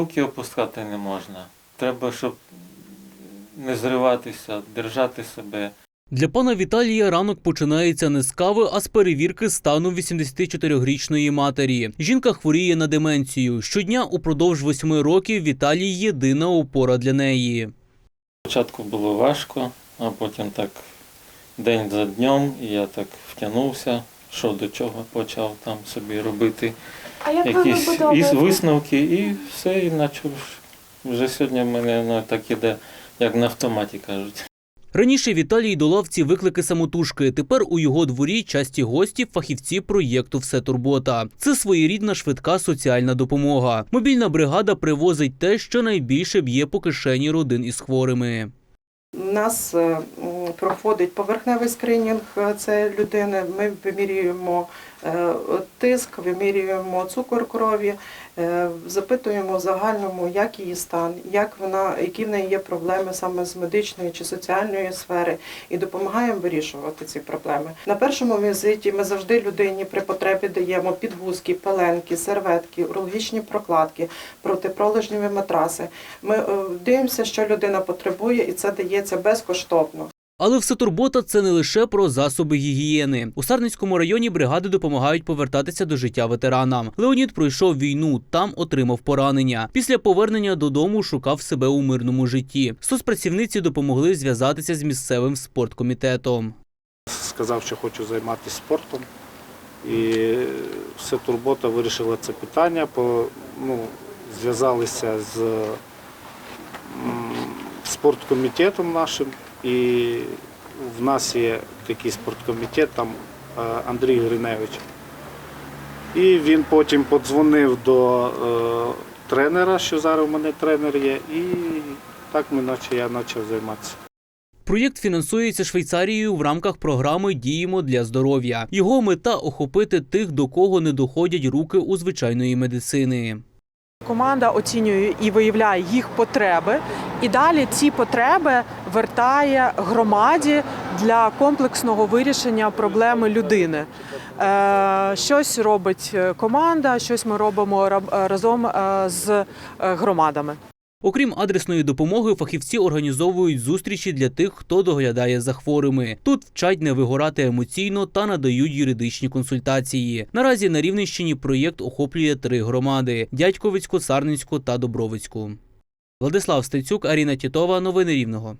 Руки опускати не можна. Треба, щоб не зриватися, держати себе. Для пана Віталія ранок починається не з кави, а з перевірки стану 84-річної матері. Жінка хворіє на деменцію. Щодня упродовж восьми років Віталій єдина опора для неї. Спочатку було важко, а потім так день за днем і я так втягнувся, що до чого почав там собі робити А як якісь вибудовуєте? висновки і все, і почав. Вже сьогодні в мене ну, так іде, як на автоматі кажуть. Раніше Віталій долав ці виклики самотужки. Тепер у його дворі часті гості фахівці проєкту Все турбота. Це своєрідна швидка соціальна допомога. Мобільна бригада привозить те, що найбільше б'є по кишені родин із хворими. У нас е, проходить поверхневий скринінг це людини. Ми вимірюємо е, тиск, вимірюємо цукор крові, е, запитуємо в загальному, як її стан, як вона, які в неї є проблеми саме з медичної чи соціальної сфери, і допомагаємо вирішувати ці проблеми. На першому візиті ми завжди людині при потребі даємо підгузки, пеленки, серветки, урологічні прокладки, протипролежневі матраси. Ми е, дивимося, що людина потребує, і це дається безкоштовно. Але всетурбота це не лише про засоби гігієни. У Сарницькому районі бригади допомагають повертатися до життя ветеранам. Леонід пройшов війну, там отримав поранення. Після повернення додому шукав себе у мирному житті. Соцпрацівниці допомогли зв'язатися з місцевим спорткомітетом. сказав, що хочу займатися спортом. І все турбота вирішила це питання, по, ну, зв'язалися з спорткомітетом нашим. І в нас є такий спорткомітет, там е, Андрій Гриневич. І він потім подзвонив до е, тренера, що зараз у мене тренер є, і так ми наче я почав займатися. Проєкт фінансується Швейцарією в рамках програми Діємо для здоров'я. Його мета охопити тих, до кого не доходять руки у звичайної медицини. Команда оцінює і виявляє їх потреби, і далі ці потреби вертає громаді для комплексного вирішення проблеми людини. Е, Щось робить е, команда, щось ми робимо е, разом з громадами. Окрім адресної допомоги, фахівці організовують зустрічі для тих, хто доглядає за хворими. Тут вчать не вигорати емоційно та надають юридичні консультації. Наразі на Рівненщині проєкт охоплює три громади: Дядьковицьку, Сарненську та Добровицьку. Владислав Стецюк, Аріна Тітова. Новини Рівного.